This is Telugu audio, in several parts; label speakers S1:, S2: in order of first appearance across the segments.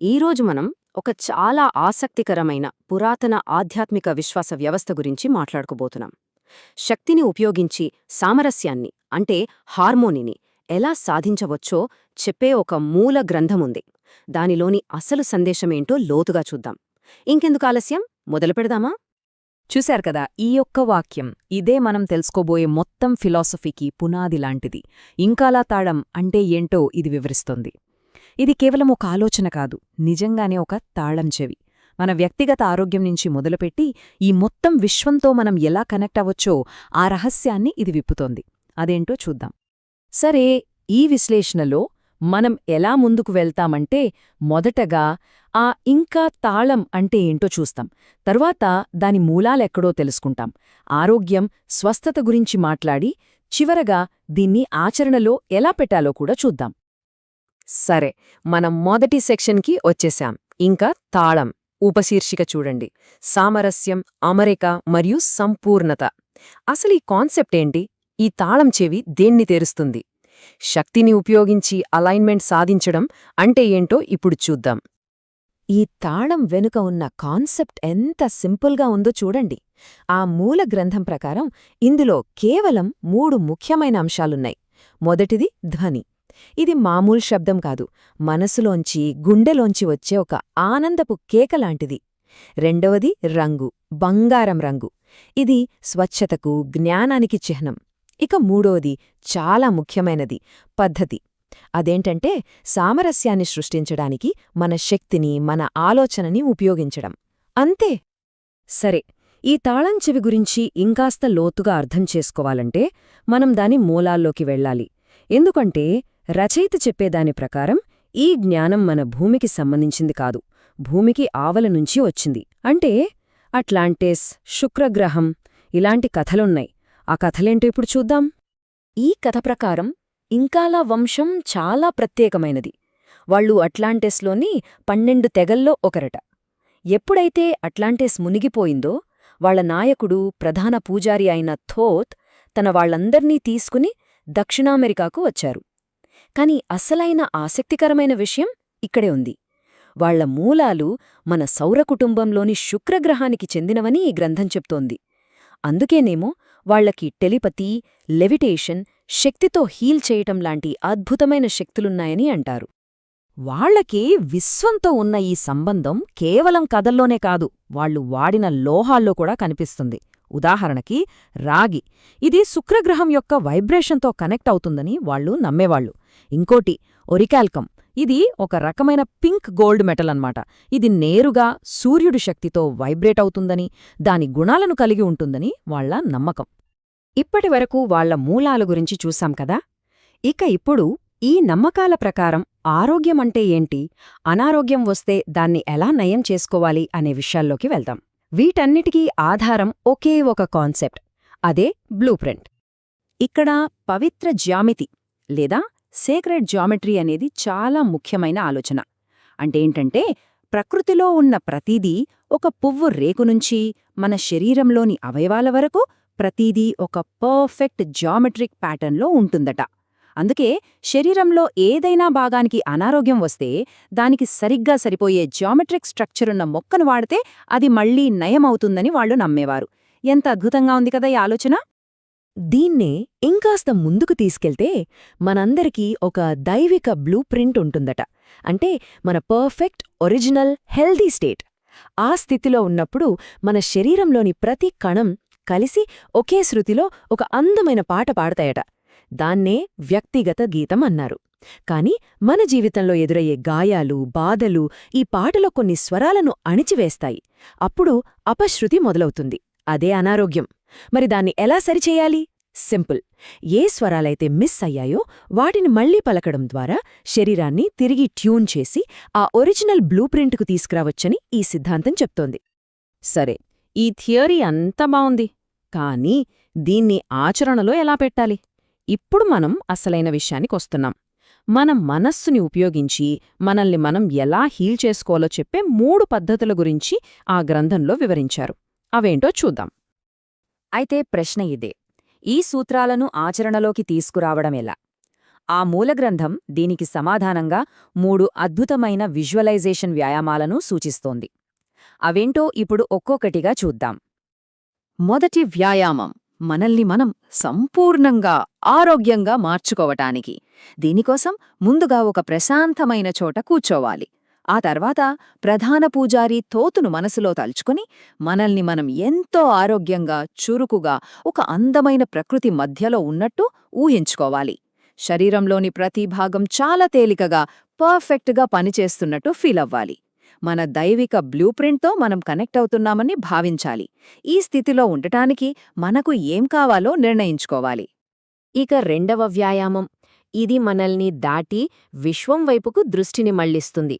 S1: ఈరోజు మనం ఒక చాలా ఆసక్తికరమైన పురాతన ఆధ్యాత్మిక విశ్వాస వ్యవస్థ గురించి మాట్లాడుకోబోతున్నాం. శక్తిని ఉపయోగించి సామరస్యాన్ని అంటే హార్మోనిని ఎలా సాధించవచ్చో చెప్పే ఒక మూల గ్రంథముంది. దానిలోని అసలు సందేశమేంటో లోతుగా చూద్దాం. ఇంకెందుకు ఆలస్యం? మొదలు పెడదామా?
S2: చూశారు కదా ఈ యొక్క వాక్యం ఇదే మనం తెలుసుకోబోయే మొత్తం ఫిలాసఫీకి పునాది లాంటిది. ఇంకాలా తాళం అంటే ఏంటో ఇది వివరిస్తుంది. ఇది కేవలం ఒక ఆలోచన కాదు నిజంగానే ఒక తాళం చెవి. మన వ్యక్తిగత ఆరోగ్యం నుంచి మొదలుపెట్టి ఈ మొత్తం విశ్వంతో మనం ఎలా కనెక్ట్ అవ్వచ్చో ఆ రహస్యాన్ని ఇది విప్పుతోంది. అదేంటో చూద్దాం. సరే ఈ విశ్లేషణలో మనం ఎలా ముందుకు వెళ్తామంటే మొదటగా ఆ ఇంకా తాళం అంటే ఏంటో చూస్తాం. తరువాత దాని మూలాలెక్కడో తెలుసుకుంటాం. ఆరోగ్యం స్వస్థత గురించి మాట్లాడి చివరగా దీన్ని ఆచరణలో ఎలా పెట్టాలో కూడా చూద్దాం.
S1: సరే మనం మొదటి సెక్షన్కి వచ్చేశాం. ఇంకా తాళం. ఉపశీర్షిక చూడండి. సామరస్యం అమరిక మరియు సంపూర్ణత. అసలు ఈ కాన్సెప్ట్ ఏంటి? ఈ తాళం చెవి దేన్ని తెరుస్తుంది? శక్తిని ఉపయోగించి అలైన్మెంట్ సాధించడం అంటే ఏంటో ఇప్పుడు చూద్దాం.
S2: ఈ తాళం వెనుక ఉన్న కాన్సెప్ట్ ఎంత సింపుల్గా ఉందో చూడండి. ఆ మూల గ్రంథం ప్రకారం ఇందులో కేవలం మూడు ముఖ్యమైన అంశాలున్నాయి. మొదటిది ధ్వని. ఇది మామూలు శబ్దం కాదు. మనసులోంచి గుండెలోంచి వచ్చే ఒక ఆనందపు కేకలాంటిది. రెండవది రంగు బంగారం రంగు. ఇది స్వచ్ఛతకు జ్ఞానానికి చిహ్నం. ఇక మూడోది చాలా ముఖ్యమైనది పద్ధతి. అదేంటంటే సామరస్యాన్ని సృష్టించడానికి మన శక్తిని మన ఆలోచనని ఉపయోగించడం. అంతే. సరే ఈ తాళం చెవి గురించి ఇంకాస్త లోతుగా అర్థం చేసుకోవాలంటే మనం దాని మూలాల్లోకి వెళ్ళాలి. ఎందుకంటే రచయిత చెప్పేదాని ప్రకారం ఈ జ్ఞానం మన భూమికి సంబంధించింది కాదు భూమికి ఆవల నుంచి వచ్చింది. అంటే అట్లాంటిస్ శుక్రగ్రహం ఇలాంటి కథలున్నాయి. ఆ కథలేంటో ఇప్పుడు చూద్దాం. ఈ కథ ప్రకారం ఇంకాలా వంశం చాలా ప్రత్యేకమైనది. వాళ్ళు అట్లాంటిస్లోని పన్నెండు తెగల్లో ఒకరట. ఎప్పుడైతే అట్లాంటిస్ మునిగిపోయిందో వాళ్ళ నాయకుడు ప్రధాన పూజారి అయిన థోత్ తన వాళ్ళందర్నీ తీసుకుని దక్షిణామెరికాకు వచ్చారు. కాని అసలైన ఆసక్తికరమైన విషయం ఇక్కడే ఉంది. వాళ్ళ మూలాలు మన సౌరకుటుంబంలోని శుక్రగ్రహానికి చెందినవని ఈ గ్రంథం చెప్తోంది. అందుకేనేమో వాళ్ళకి టెలిపతి లెవిటేషన్ శక్తితో హీల్ చేయటం లాంటి అద్భుతమైన శక్తులున్నాయని అంటారు. వాళ్ళకి విశ్వంతో ఉన్న ఈ సంబంధం కేవలం కథల్లోనే కాదు వాళ్ళు వాడిన లోహాల్లో కూడా కనిపిస్తుంది. ఉదాహరణకి రాగి. ఇది శుక్రగ్రహం యొక్క వైబ్రేషన్తో కనెక్ట్ అవుతుందని వాళ్ళు నమ్మేవాళ్ళు ఇంకోటి ఒరికాల్కం ఇది ఒక రకమైన పింక్ గోల్డ్ మెటల్ అన్నమాట. ఇది నేరుగా సూర్యుడి శక్తితో వైబ్రేట్ అవుతుందని దాని గుణాలను కలిగి ఉంటుందని వాళ్ళ నమ్మకం. ఇప్పటివరకు వాళ్ళ మూలాల గురించి చూశాం కదా? ఇక ఇప్పుడు ఈ నమ్మకాల ప్రకారం ఆరోగ్యమంటే ఏంటి అనారోగ్యం వస్తే దాన్ని ఎలా నయం చేసుకోవాలి అనే విషయాల్లోకి వెళ్దాం. వీటన్నిటికీ ఆధారం ఒకే ఒక కాన్సెప్ట్ అదే బ్లూప్రింట్ ఇక్కడ పవిత్ర జ్యామితి లేదా సేక్రెడ్ జామెట్రీ అనేది చాలా ముఖ్యమైన ఆలోచన. అంటే ఏంటంటే ప్రకృతిలో ఉన్న ప్రతీదీ ఒక పువ్వు రేకు నుంచి మన శరీరంలోని అవయవాల వరకు ప్రతీదీ ఒక పర్ఫెక్ట్ జామెట్రిక్ ప్యాటర్న్లో ఉంటుందట. అందుకే శరీరంలో ఏదైనా భాగానికి అనారోగ్యం వస్తే దానికి సరిగ్గా సరిపోయే జామెట్రిక్ స్ట్రక్చరున్న మొక్కను వాడితే అది మళ్ళీ నయమవుతుందని వాళ్ళు నమ్మేవారు. ఎంత అద్భుతంగా ఉంది కదా ఈ ఆలోచన? దీన్నే ఇంకాస్త ముందుకు తీసుకెళ్తే మనందరికీ ఒక దైవిక బ్లూ ప్రింట్ ఉంటుందట. అంటే మన పర్ఫెక్ట్ ఒరిజినల్ హెల్దీ స్టేట్. ఆ స్థితిలో ఉన్నప్పుడు మన శరీరంలోని ప్రతి కణం కలిసి ఒకే శృతిలో ఒక అందమైన పాట పాడతాయట. దాన్నే వ్యక్తిగత గీతం అన్నారు. కాని మన జీవితంలో ఎదురయ్యే గాయాలు బాధలు ఈ పాటలో కొన్ని స్వరాలను అణిచివేస్తాయి. అప్పుడు అపశృతి మొదలవుతుంది. అదే అనారోగ్యం. మరి దాన్ని ఎలా సరిచేయాలి? సింపుల్. ఏ స్వరాలైతే మిస్ అయ్యాయో వాటిని మళ్ళీ పలకడం ద్వారా శరీరాన్ని తిరిగి ట్యూన్ చేసి ఆ ఒరిజినల్ బ్లూ ప్రింట్కు తీసుకురావచ్చని ఈ సిద్ధాంతం చెప్తోంది. సరే ఈ థియరీ అంతా బావుంది. కానీ దీన్ని ఆచరణలో ఎలా పెట్టాలి? ఇప్పుడు మనం అసలైన విషయానికొస్తున్నాం మన మనస్సుని ఉపయోగించి మనల్ని మనం ఎలా హీల్ చేసుకోవాలో చెప్పే మూడు పద్ధతుల గురించి ఆ గ్రంథంలో వివరించారు. అవేంటో చూద్దాం. అయితే ప్రశ్న ఇదే. ఈ సూత్రాలను ఆచరణలోకి తీసుకురావడమెలా
S1: ఆ మూలగ్రంథం దీనికి సమాధానంగా మూడు అద్భుతమైన విజువలైజేషన్ వ్యాయామాలను సూచిస్తోంది. అవేంటో ఇప్పుడు ఒక్కొక్కటిగా చూద్దాం. మొదటి వ్యాయామం మనల్ని మనం సంపూర్ణంగా ఆరోగ్యంగా మార్చుకోవటానికి. దీనికోసం ముందుగా ఒక ప్రశాంతమైన చోట కూర్చోవాలి. ఆ తర్వాత ప్రధాన పూజారి తోతును మనసులో తలుచుకుని మనల్ని మనం ఎంతో ఆరోగ్యంగా చురుకుగా ఒక అందమైన ప్రకృతి మధ్యలో ఉన్నట్టు ఊహించుకోవాలి. శరీరంలోని ప్రతి భాగం చాలా తేలికగా పర్ఫెక్ట్గా పనిచేస్తున్నట్టు ఫీల్ అవ్వాలి. మన దైవిక బ్లూ ప్రింట్తో మనం కనెక్ట్ అవుతున్నామని భావించాలి. ఈ స్థితిలో ఉండటానికి మనకు ఏం కావాలో నిర్ణయించుకోవాలి. ఇక రెండవ వ్యాయామం. ఇది మనల్ని దాటి విశ్వం వైపుకు దృష్టిని మళ్ళిస్తుంది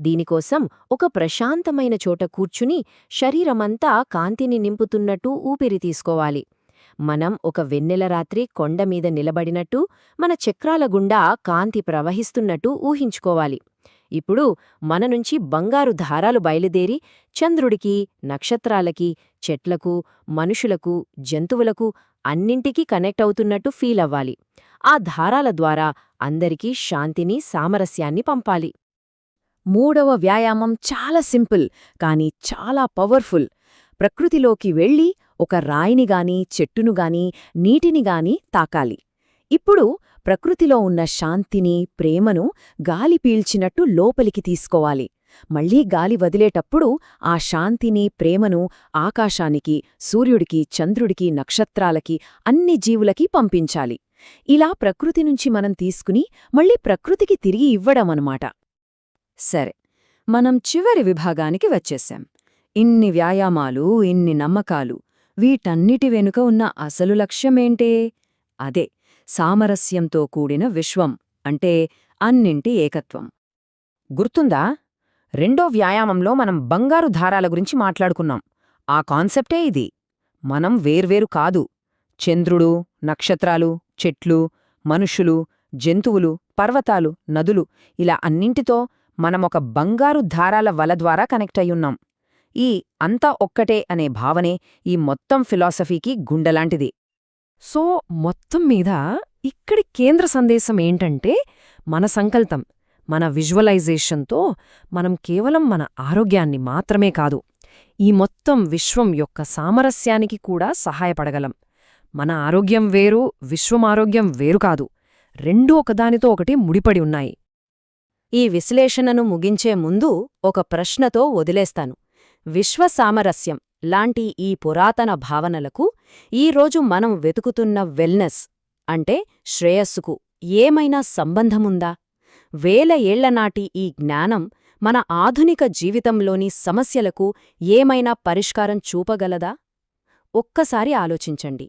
S1: దీనికోసం ఒక ప్రశాంతమైన చోట కూర్చుని శరీరమంతా కాంతిని నింపుతున్నట్టు ఊపిరి తీసుకోవాలి. మనం ఒక వెన్నెల రాత్రి కొండమీద నిలబడినట్టు మన చక్రాల గుండా కాంతి ప్రవహిస్తున్నట్టు ఊహించుకోవాలి. ఇప్పుడు మన నుంచి బంగారు ధారాలు బయలుదేరి చంద్రుడికి నక్షత్రాలకి చెట్లకు మనుషులకు జంతువులకు అన్నింటికీ కనెక్ట్ అవుతున్నట్టు ఫీల్ అవ్వాలి. ఆ ధారాల ద్వారా అందరికీ శాంతిని సామరస్యాన్ని పంపాలి. మూడవ వ్యాయామం చాలా సింపుల్ కానీ చాలా పవర్ఫుల్. ప్రకృతిలోకి వెళ్ళి ఒక రాయిని గాని చెట్టును గాని నీటిని గాని తాకాలి. ఇప్పుడు ప్రకృతిలో ఉన్న శాంతిని ప్రేమను గాలి పీల్చినట్టు లోపలికి తీసుకోవాలి. మళ్ళీ గాలి వదిలేటప్పుడు ఆ శాంతిని ప్రేమను ఆకాశానికి సూర్యుడికి చంద్రుడికి నక్షత్రాలకి అన్ని జీవులకి పంపించాలి. ఇలా ప్రకృతి నుంచి మనం తీసుకుని మళ్ళీ ప్రకృతికి తిరిగి ఇవ్వడమనమాట. సరే మనం చివరి విభాగానికి వచ్చేశాం. ఇన్ని వ్యాయామాలు ఇన్ని నమ్మకాలు వీటన్నిటి వెనుక ఉన్న అసలు లక్ష్యమేంటే? అదే సామరస్యంతో కూడిన విశ్వం అంటే అన్నింటి ఏకత్వం. గుర్తుందా? రెండో వ్యాయామంలో మనం బంగారు ధారాల గురించి మాట్లాడుకున్నాం. ఆ కాన్సెప్టే ఇది. మనం వేర్వేరు కాదు. చంద్రుడు నక్షత్రాలు చెట్లు మనుషులు జంతువులు పర్వతాలు నదులు ఇలా అన్నింటితో మనమొక బంగారు ధారాల వల ద్వారా కనెక్ట్ అయ్యున్నాం. ఈ అంతా ఒక్కటే అనే భావనే ఈ మొత్తం ఫిలాసఫీకి గుండెలాంటిది.
S2: సో మొత్తం మీద ఇక్కడి కేంద్ర సందేశం ఏంటంటే మన సంకల్పం మన విజువలైజేషన్తో మనం కేవలం మన ఆరోగ్యాన్ని మాత్రమే కాదు ఈ మొత్తం విశ్వం యొక్క సామరస్యానికి కూడా సహాయపడగలం. మన ఆరోగ్యం వేరు విశ్వం ఆరోగ్యం వేరు కాదు రెండూ ఒకదానితో ఒకటి ముడిపడి ఉన్నాయి.
S1: ఈ విశ్లేషణను ముగించే ముందు ఒక ప్రశ్నతో వదిలేస్తాను. విశ్వసామరస్యం లాంటి ఈ పురాతన భావనలకు ఈరోజు మనం వెతుకుతున్న వెల్నెస్ అంటే శ్రేయస్సుకు ఏమైనా సంబంధముందా? వేల ఏళ్ళనాటి ఈ జ్ఞానం మన ఆధునిక జీవితంలోని సమస్యలకు ఏమైనా పరిష్కారం చూపగలదా? ఒక్కసారి ఆలోచించండి.